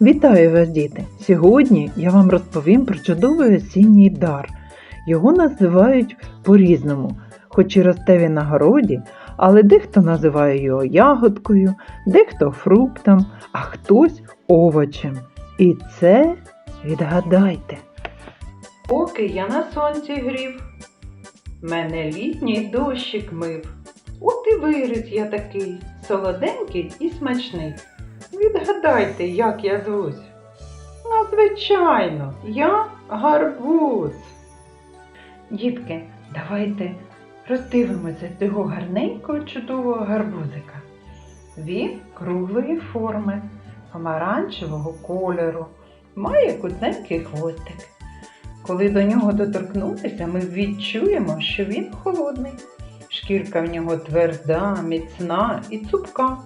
Вітаю вас, діти! Сьогодні я вам розповім про чудовий осінній дар. Його називають по-різному, хоч і росте він на городі, але дехто називає його ягодкою, дехто фруктом, а хтось овочем. І це відгадайте. Поки я на сонці грів, мене літній дощик мив. От і виріс я такий, солоденький і смачний. Відгадайте, як я звусь. Ну, звичайно, я гарбуз. Дітки, давайте роздивимося цього гарненького чудового гарбузика. Він круглої форми, помаранчевого кольору, має куценький хвостик. Коли до нього доторкнутися, ми відчуємо, що він холодний. Шкірка в нього тверда, міцна і цупка.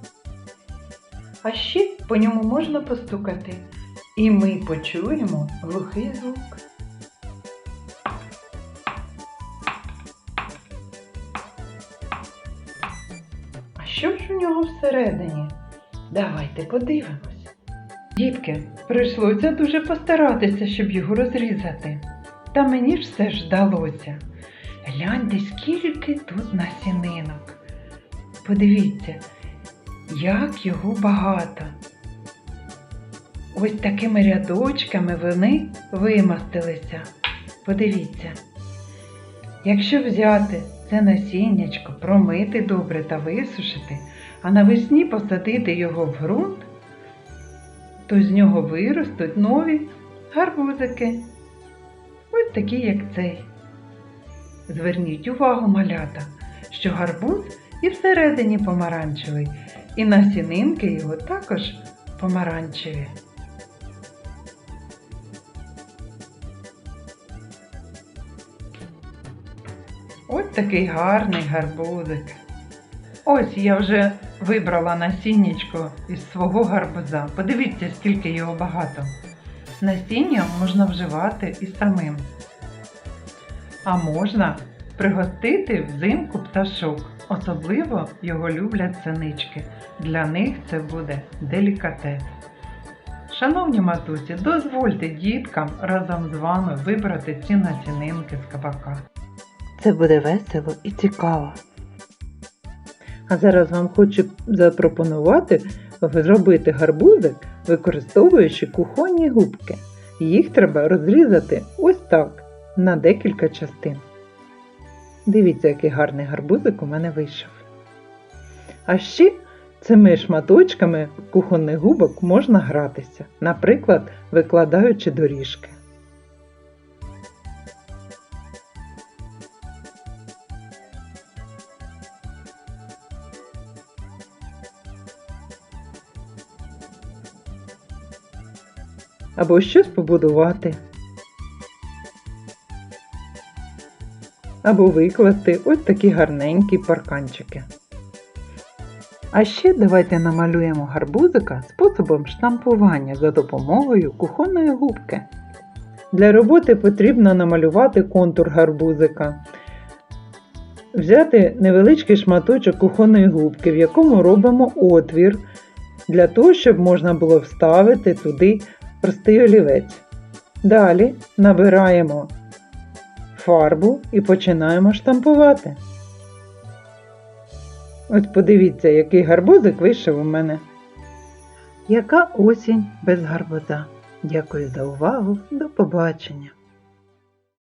А ще по ньому можна постукати, і ми почуємо глухий звук. А що ж у нього всередині? Давайте подивимось. Дітки, прийшлося дуже постаратися, щоб його розрізати. Та мені ж все ж вдалося. Гляньте, скільки тут насінинок. Подивіться, як його багато. Ось такими рядочками вони вимастилися. Подивіться. Якщо взяти це насіннячко, промити добре та висушити, а навесні посадити його в ґрунт, то з нього виростуть нові гарбузики. Ось такі, як цей. Зверніть увагу, малята, що гарбуз і всередині помаранчевий, і насінинки його також помаранчеві. Ось такий гарний гарбузик. Ось я вже вибрала насіннячко із свого гарбуза. Подивіться, скільки його багато. Насіння можна вживати і самим. А можна пригостити взимку пташок. Особливо його люблять синички. Для них це буде делікатес. Шановні матусі, дозвольте діткам разом з вами вибрати ці насінинки з кабака. Це буде весело і цікаво. А зараз вам хочу запропонувати зробити гарбузик, використовуючи кухонні губки. Їх треба розрізати ось так на декілька частин. Дивіться, який гарний гарбузик у мене вийшов. А ще цими шматочками кухонних губок можна гратися, наприклад, викладаючи доріжки. Або щось побудувати. Або викласти ось такі гарненькі парканчики. А ще давайте намалюємо гарбузика способом штампування за допомогою кухонної губки. Для роботи потрібно намалювати контур гарбузика, взяти невеличкий шматочок кухонної губки, в якому робимо отвір, для того, щоб можна було вставити туди простий олівець. Далі набираємо фарбу і починаємо штампувати. Ось подивіться, який гарбузик вийшов у мене. Яка осінь без гарбуза. Дякую за увагу. До побачення!